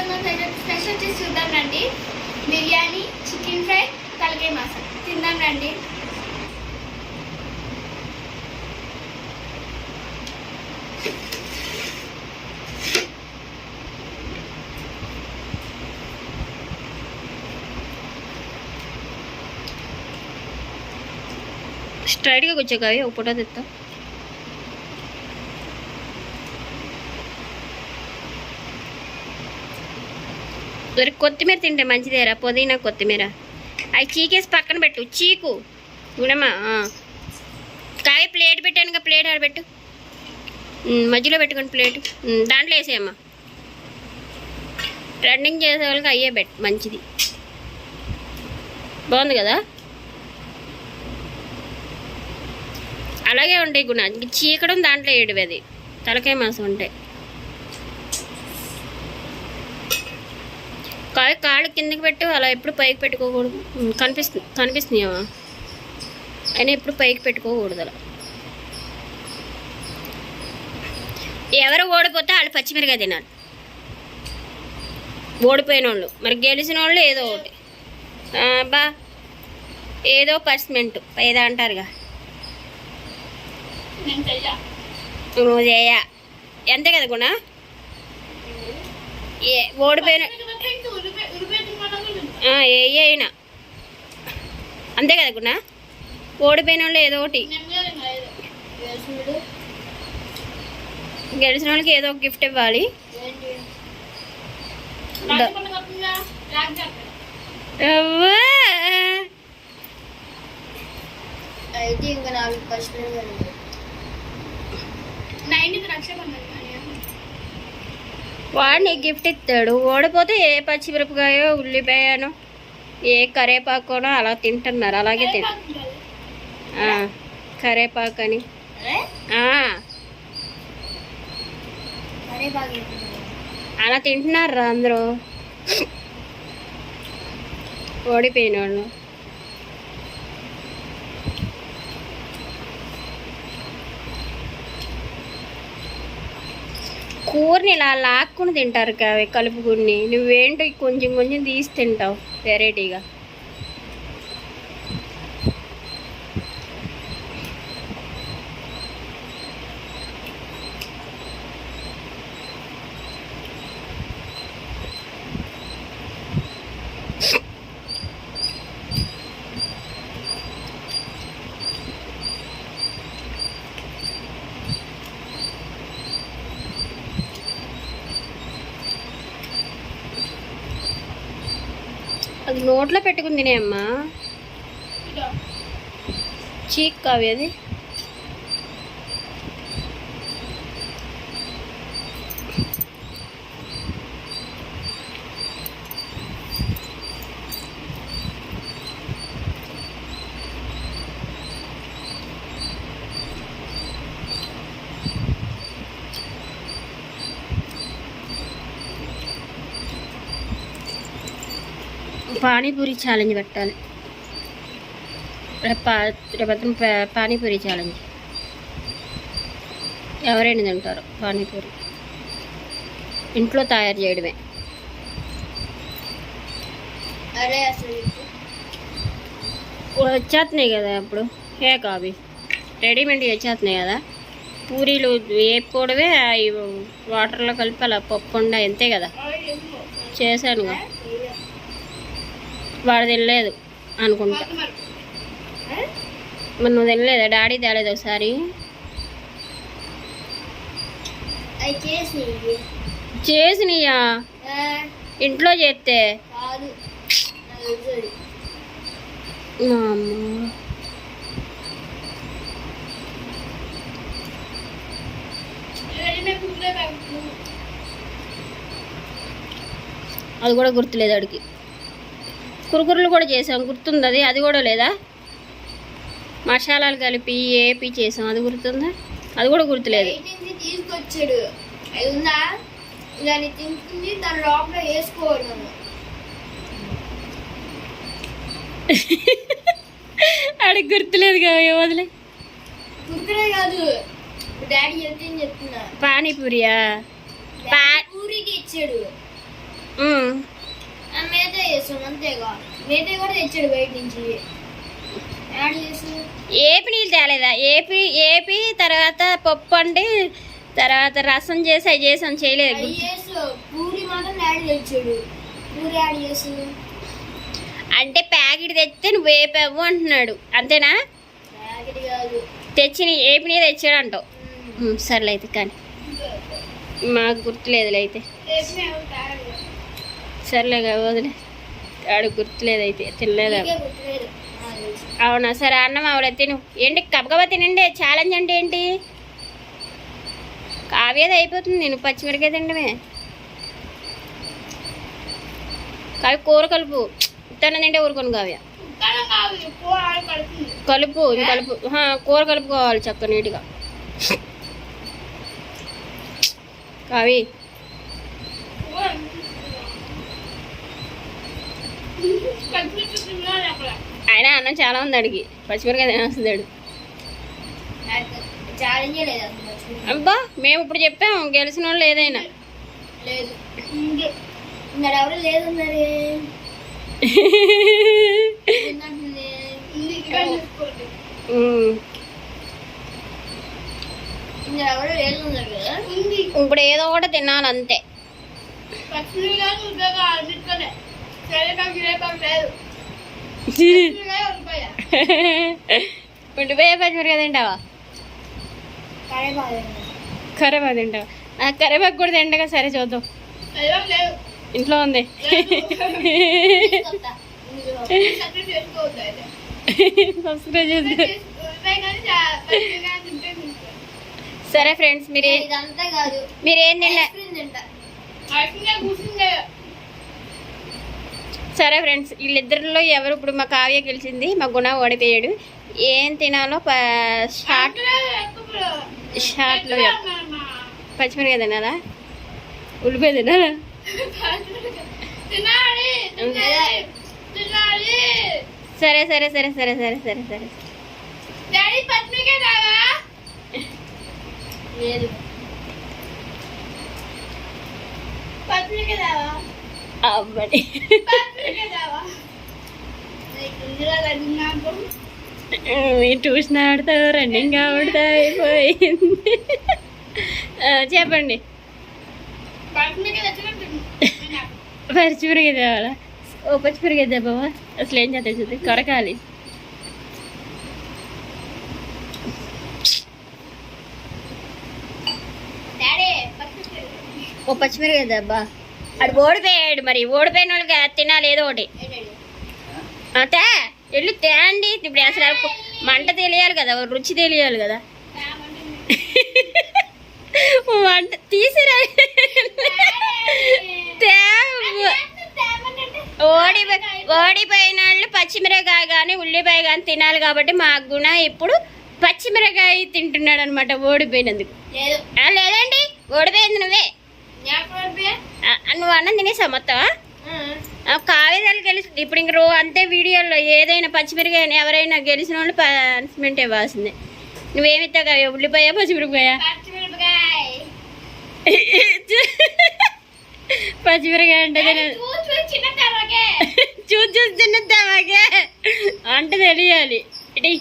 ఈరోజు మనం special dish చూద్దాం రండి. బిర్యానీ చికెన్ ఫ్రై తలకాయ మాసం. తిందాం రండి. స్ట్రైట్గా కూర్చోకావి ఒక ఫోటో తెస్తాం దొరికి కొత్తిమీర తింటే మంచిదేరా పుదీనా కొత్తిమీర. అవి చీకేసి పక్కన పెట్టు చీకు. గుణమా కాయ ప్లేట్ పెట్టాను ఇంకా ప్లేట్ ఆడబెట్టు మధ్యలో పెట్టుకోండి ప్లేట్. దాంట్లో వేసేయమ్మా. రన్నింగ్ చేసే వాళ్ళకి అయ్యే బెట్ మంచిది. బాగుంది కదా? అలాగే ఉంటాయి గుణ. చీకడం దాంట్లో వేయడం అది తలకాయ మాసం ఉంటాయి కాయ కాళ్ళు కిందకి పెట్టు అలా ఎప్పుడు పైకి పెట్టుకోకూడదు. కనిపిస్తుంది కనిపిస్తున్నాయా అయినా ఎప్పుడు పైకి పెట్టుకోకూడదు అలా. ఎవరు ఓడిపోతే వాళ్ళు పచ్చిమిరకాయ తినాలి. ఓడిపోయిన వాళ్ళు మరి గెలిచిన వాళ్ళు ఏదో ఒకటి. బా ఏదో పర్స్మెంట్ ఏదో అంటారుగా. నువ్వు చేయ అంతే కదా గుణ? ఏ ఓడిపోయిన ఏ అయినా. అంతే కదా గుణ ఓడిపోయిన వాళ్ళు ఏదో ఒకటి. గెలిచిన వాళ్ళకి ఏదో ఒక గిఫ్ట్ ఇవ్వాలి. అయితే ఇంకా నాలుగు పచ్చిమిరపకాయలు నైన్త్ రక్షబంధన్. వాడు నీకు గిఫ్ట్ ఇస్తాడు. ఓడిపోతే ఏ పచ్చిమిరపకాయో ఉల్లిపాయనో ఏ కరేపాకోనో అలా తింటున్నారు. అలాగే ఆ, కరేపాకు అని అలా తింటున్నారు రా అందరూ. ఓడిపోయిన వాళ్ళు కూరని ఇలా లాక్కుని తింటారు కావే కలుపుకుని. నువ్వేంటో కొంచెం కొంచెం తీసి తింటావు వెరైటీగా అది నోట్లో పెట్టుకుని తినేమ్మా చీక్ కావి అది. పానీపూరి ఛాలెంజ్ పెట్టాలి. రేపు పా- రేపొద్దున పా- పానీపూరి ఛాలెంజ్ ఎవరైనా తింటారు పానీపూరి. ఇంట్లో తయారు చేయడమే. అరే అసలు వచ్చేస్తున్నాయి కదా ఇప్పుడు. ఏ కావి రెడీమేడ్ వచ్చేస్తున్నాయి కదా. పూరీలు వేపుకోవడమే అవి వాటర్లో కలిపి అలా పప్పుకుండా అంతే కదా. చేశానుగా. వాడు తినలేదు అనుకుంటా. మరి నువ్వు తినలేదా? డాడీ తేలేదు ఒకసారి. అవి చేసి చేసినయ్యా? ఇంట్లో చేస్తే? అది. కూడా గుర్తులేదు అడిగి కురుకురులు కూడా చేసాం. గుర్తుంది అది? అది కూడా లేదా? మసాలాలు కలిపి ఏపి చేసాం. అది గుర్తుందా? అది కూడా గుర్తులేదు. తీసుకొచ్చాడు. అది ఉందా? దాన్ని తింటుంది దాని లోపల వేసుకోవడం అడిగి గుర్తులేదు కదా వదిలే. కుక్కడే కాదు. డాడీ వెళ్తే చెప్తున్నా? పానీపూరియా. పూరికి ఇచ్చాడు. అంతేగా వేటే కూడా తెచ్చాడు బయట నుంచి. ఏపీ నీళ్ళు తేలేదా? ఏపీ ఏపీ తర్వాత పప్పు అంటే తర్వాత రసం చేసి అవి చేసాం చేయలేదు పూరి మాత్రం యాడ్ తెచ్చాడు. పూరి యాడ్ చేసి. అంటే ప్యాకెట్ తెస్తే నువ్వు వేపావు అంటున్నాడు. అంతేనా? ప్యాకెట్ కాదు. తెచ్చి నీ ఏపీ తెచ్చాడు అంటావు. సర్లే అయితే కానీ. మాకు గుర్తులేదులే అయితే. సర్లేగా వదిలే. ఆడు గుర్తులేదు అయితే తినలేదా. అవునా? సరే అన్నం ఆవిడ తిను. ఏంటి కబగబా తినండి? ఛాలెంజ్ అంటే ఏంటి? కావ్యది అయిపోతుంది నేను పచ్చిమిరకాయ తినడమే కావ్య కూర కలుపు. తన తింటే ఊరుకోను కావ్య. కలుపు. కలుపు హా, కూర కలుపుకోవాలి చక్క నీట్గా. కావి ఆయన అన్నం చాలా ఉంది అడిగి పచ్చిమిరకాయ తినేస్తున్నాడు పచ్చిమిర్చి. అబ్బా మేము ఇప్పుడు చెప్పాము గెలిచిన వాళ్ళు ఏదైనా. లేదు. ఎవరు లేదు ఇప్పుడు ఏదో ఒకటి తినాలి. ఉండిపోయే పచ్చిమిరకాయ తింటావా? కరేపాకు తింటావా? నాకు కరేపాకు కూడా తిండగా సరే చూద్దాం. ఇంట్లో ఉంది. సబ్స్క్రైబ్. సరే ఫ్రెండ్స్ మీరు ఏ- ఇదంతా కాదు. మీరు ఏం సరే ఫ్రెండ్స్ వీళ్ళిద్దరిలో ఎవరు ఇప్పుడు మా కావ్య గెలిచింది మా గుణ ఓడిపోయాడు. ఏం తినాలో ప- షార్ట్ షార్ట్లో పచ్చిమిరకాయ తినాలా? ఉల్లిపాయ తినాలా? సరే సరే సరే సరే సరే సరే సరే. లేదు. పచ్చిమిరకాయ మీ ట్యూషన్ ఆడతావు రన్నింగ్ ఆడుతా అయిపోయింది. చెప్పండి. పచ్చిమిరకాయ తేవాలా ఓ పచ్చిమిరకాయ దెబ్బవా అసలు ఏం చూద్ది కొరకాలి ఓ పచ్చిమిరకాయ దెబ్బ. అడు ఓడిపోయాడు మరి. ఓడిపోయిన వాళ్ళకి తినాలి ఏదో ఒకటి. అంతే వెళ్ళి తేండి. ఇప్పుడు అసలు మంట తెలియాలి కదా రుచి తెలియాలి కదా. వంట తీసిరా. ఓడిపోయి ఓడిపోయిన వాళ్ళు పచ్చిమిరకాయ కానీ ఉల్లిపాయ కానీ తినాలి కాబట్టి మా గుణ ఇప్పుడు పచ్చిమిరకాయ తింటున్నాడు అనమాట ఓడిపోయినందుకు లేదండి. ఓడిపోయింది నువ్వే. నువ్వు అన్నం తినేసా మొత్తం? కావేదాలు గెలిచి ఇప్పుడు ఇంక రో అంతే వీడియోలో ఏదైనా పచ్చిమిరకాయ ఎవరైనా గెలిచిన వాళ్ళు పనిష్మెంట్ ఇవ్వాల్సిందే. నువ్వేమిస్తావు కావ్య ఉల్లిపాయ పచ్చిమిరపకాయ? పచ్చిమిరకాయ అంటే చూసి చూసి తిన్నద్దామాకే అంటే తెలియాలి ఇటీ.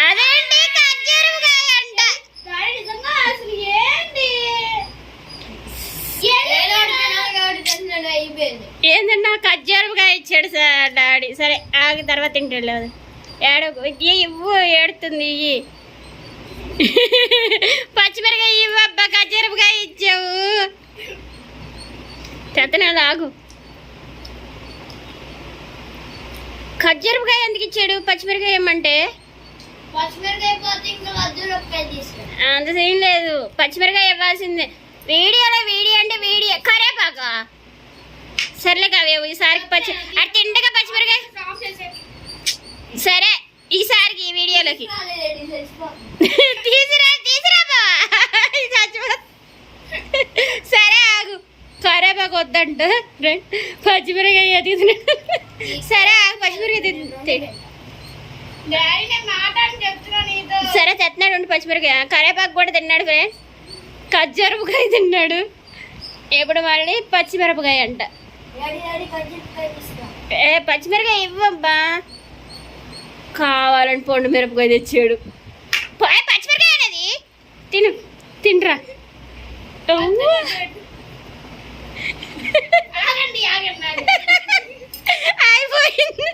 అదేంటి ఖర్జూరకాయ అంట డాడీ నిజంగా అసలు ఏంటి ఏదో ఒకటి తినాలి కాబట్టి తెలిసినట్టు ఏంటన్నా ఖర్జూరకాయ ఇచ్చాడు సార్ డాడీ. సరే ఆగి తర్వాత తింటాడు ఏడో ఇవ్వు ఏడుతుంది ఇయ్యి. పచ్చిమిరకాయ ఇవ్వు అబ్బా ఖర్జూరకాయ ఇచ్చావు. చెత్తనాడు ఆగు. ఖర్జూరకాయ ఎందుకు ఇచ్చాడు? పచ్చిమిరకాయ ఇమ్మంటే? తీసుకుని అంత సీన్ లేదు. పచ్చిమిరకాయ ఇవ్వాల్సిందే. వీడియోలో వీడియో అంటే వీడియో. కరేపాక. సర్లే కావే ఈసారికి పచ్చి అది తిండగా పచ్చిమిరకాయ. సరే ఈసారికి ఈ వీడియోలోకి. తీసిరా తీసిరా బావ. సరే ఆగు. కరేపాకు వద్దంట. రండి. పచ్చిమిరకాయ తీసుకుని సరే ఆగు పచ్చిమిరకాయ సరే తెస్తున్నాడు ఉండి పచ్చిమిరకాయ. కరేపాకు కూడా తిన్నాడు ఫ్రెండ్స్ ఖర్జూరపకాయ తిన్నాడు. ఇప్పుడు మళ్ళీ పచ్చిమిరపకాయ అంట. ఏ పచ్చిమిరకాయ ఇవ్వబ్బా. కావాలని పండు మిరపకాయ తెచ్చాడు. పచ్చిమిరకాయ అనేది? తిను తింట్రా. అయిపోయింది.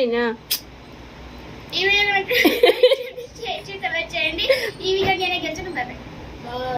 里呢